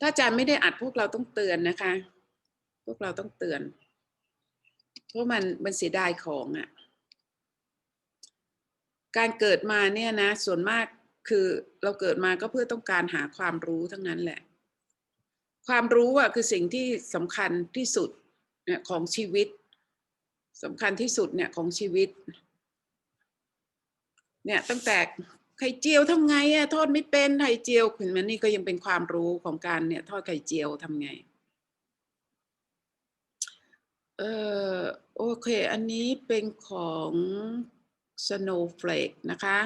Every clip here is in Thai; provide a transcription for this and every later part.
ถ้าอาจารย์ไม่ได้อัดพวกเราต้องเตือนนะคะ พวกเราต้องเตือน เพราะมันมันเสียดายของอะ่ะ การเกิดมาเนี่ยนะ ส่วนมากคือเราเกิดมาก็เพื่อต้องการหาความรู้ทั้งนั้นแหละ ความรู้อะคือสิ่งที่สำคัญที่สุดเนี่ยของชีวิตสำคัญที่สุดเนี่ยของชีวิต เนี่ยตั้งแต่ ไข่เจียวทำไงอะทอดไม่เป็นไข่เจียวเห็นไหมนี่ก็ยังเป็นความรู้ของการเนี่ยทอดไข่เจียวทำไงเออโอเค อันนี้เป็นของ Snowflake นะคะ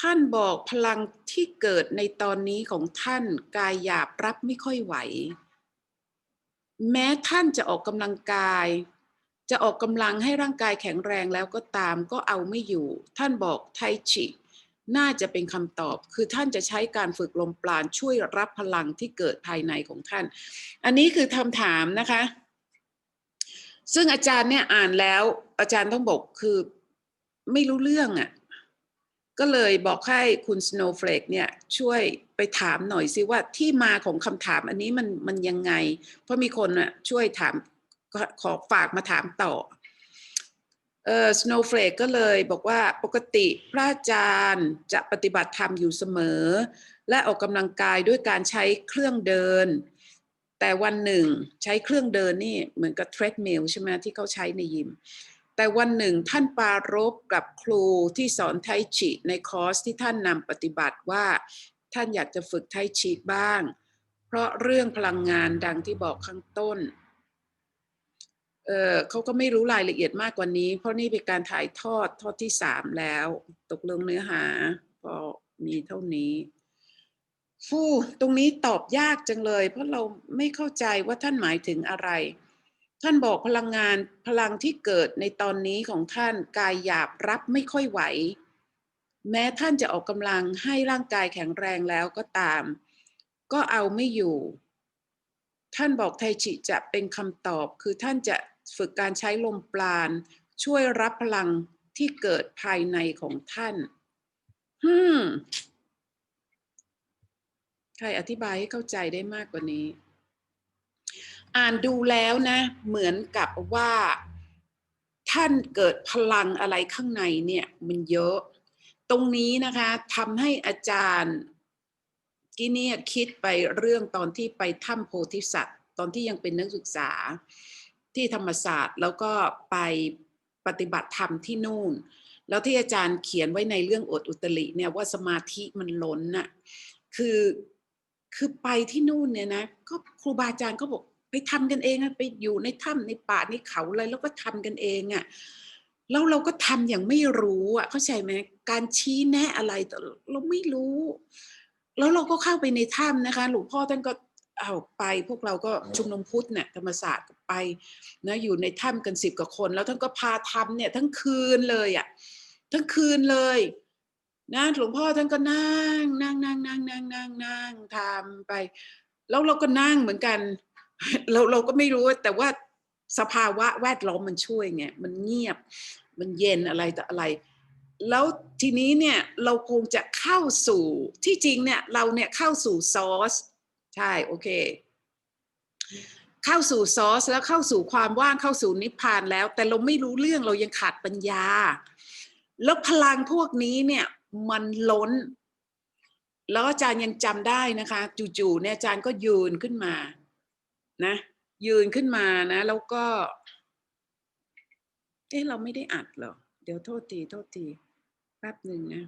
ท่านบอกพลังที่เกิดในตอนนี้ของท่านกายหยาบรับไม่ค่อยไหว แม้ท่านจะออกกำลังกาย จะออกกำลังให้ร่างกายแข็งแรงแล้วก็ตามก็เอาไม่อยู่ ท่านบอกไทชิ น่าจะเป็นคำตอบ คือท่านจะใช้การฝึกลมปราณช่วยรับพลังที่เกิดภายในของท่าน อันนี้คือคำถามนะคะ ซึ่งอาจารย์เนี่ยอ่านแล้วอาจารย์ต้องบอกคือไม่รู้เรื่องอะ่ะ ก็เลยบอกให้คุณ Snowflake เนี่ยช่วยไปถามหน่อยซิว่าที่มาของคำถามอันนี้มันมันยังไง เพราะมีคนอะช่วยถามขอฝากมาถามต่อ เออ Snowflake ก็เลยบอกว่าปกติพระอาจารย์จะปฏิบัติธรรมอยู่เสมอ และออกกำลังกายด้วยการใช้เครื่องเดิน แต่วันหนึ่งใช้เครื่องเดินนี่เหมือนกับเทรดมิลใช่ไหมที่เขาใช้ในยิม แต่วันหนึ่งท่านปารบกับครูที่สอนไทชิในคอร์สที่ท่านนำปฏิบัติว่าท่านอยากจะฝึกไทชิบ้าง เพราะเรื่องพลังงานดังที่บอกข้างต้น เออเขาก็ไม่รู้รายละเอียดมากกว่านี้ เพราะนี่เป็นการถ่ายทอดทอดที่สามแล้ว ตกลงเนื้อหาพอมีเท่านี้ฟูตรงนี้ตอบยากจังเลย เพราะเราไม่เข้าใจว่าท่านหมายถึงอะไร ท่านบอกพลังงานพลังที่เกิดในตอนนี้ของท่านกายหยาบรับไม่ค่อยไหว แม้ท่านจะออกกำลังให้ร่างกายแข็งแรงแล้วก็ตาม ก็เอาไม่อยู่ ท่านบอกไทจิจะเป็นคำตอบคือท่านจะ ฝึกการใช้ลมปราณ ช่วยรับพลังที่เกิดภายในของท่านฮึมใครอธิบายให้เข้าใจได้มากกว่านี้ อ่านดูแล้วนะ เหมือนกับว่า ท่านเกิดพลังอะไรข้างในเนี่ย มันเยอะ ตรงนี้นะคะทำให้อาจารย์กิเนี่ยคิดไปเรื่องตอนที่ไปถ้ำโพธิสัตว์ ตอนที่ยังเป็นนักศึกษา ที่ธรรมศาสตร์แล้วก็ไปปฏิบัติธรรมที่นู่น แล้วที่อาจารย์เขียนไว้ในเรื่องอดอุตริเนี่ยว่าสมาธิมันล้นน่ะคือคือไปที่นู่นเนี่ยนะก็ครูบาอาจารย์ก็บอกไปทำกันเองอะไปอยู่ในถ้ำในป่าในเขาอะไรแล้วก็ทำกันเองอะแล้วเราก็ทำอย่างไม่รู้อะเข้าใจไหมการชี้แนะอะไรเราไม่รู้ แล้วเราก็เข้าไปในถ้ำนะคะ หลวงพ่อท่านก็ เอาไปพวกเราก็ชุมนุมพุทธเนี่ยธรรมศาสตร์ไปนะอยู่ในถ้ำกันสิบกว่าคน แล้วท่านก็พาทำเนี่ยทั้งคืนเลยอะทั้งคืนเลยนะหลวงพ่อท่านก็นั่งนั่งนั่งนั่งนั่งนั่งนั่งทำไป แล้วเราก็นั่งเหมือนกัน เราเราก็ไม่รู้แต่ว่าสภาวะแวดล้อมมันช่วยไงมันเงียบ มันเย็นอะไรแต่อะไร แล้วทีนี้เนี่ยเราคงจะเข้าสู่ที่จริงเนี่ยเราเนี่ยเข้าสู่ซอส ใช่โอเค เข้าสู่ซอสแล้วเข้าสู่ความว่างเข้าสู่นิพพานแล้ว แต่เราไม่รู้เรื่องเรายังขาดปัญญา แล้วพลังพวกนี้เนี่ยมันล้น แล้วอาจารย์ยังจำได้นะคะ จู่ๆเนี่ยอาจารย์ก็ยืนขึ้นมา นะ ยืนขึ้นมานะ แล้วก็ เอ๊ะเราไม่ได้อัดหรอเดี๋ยวโทษทีโทษทีแป๊บหนึ่งนะ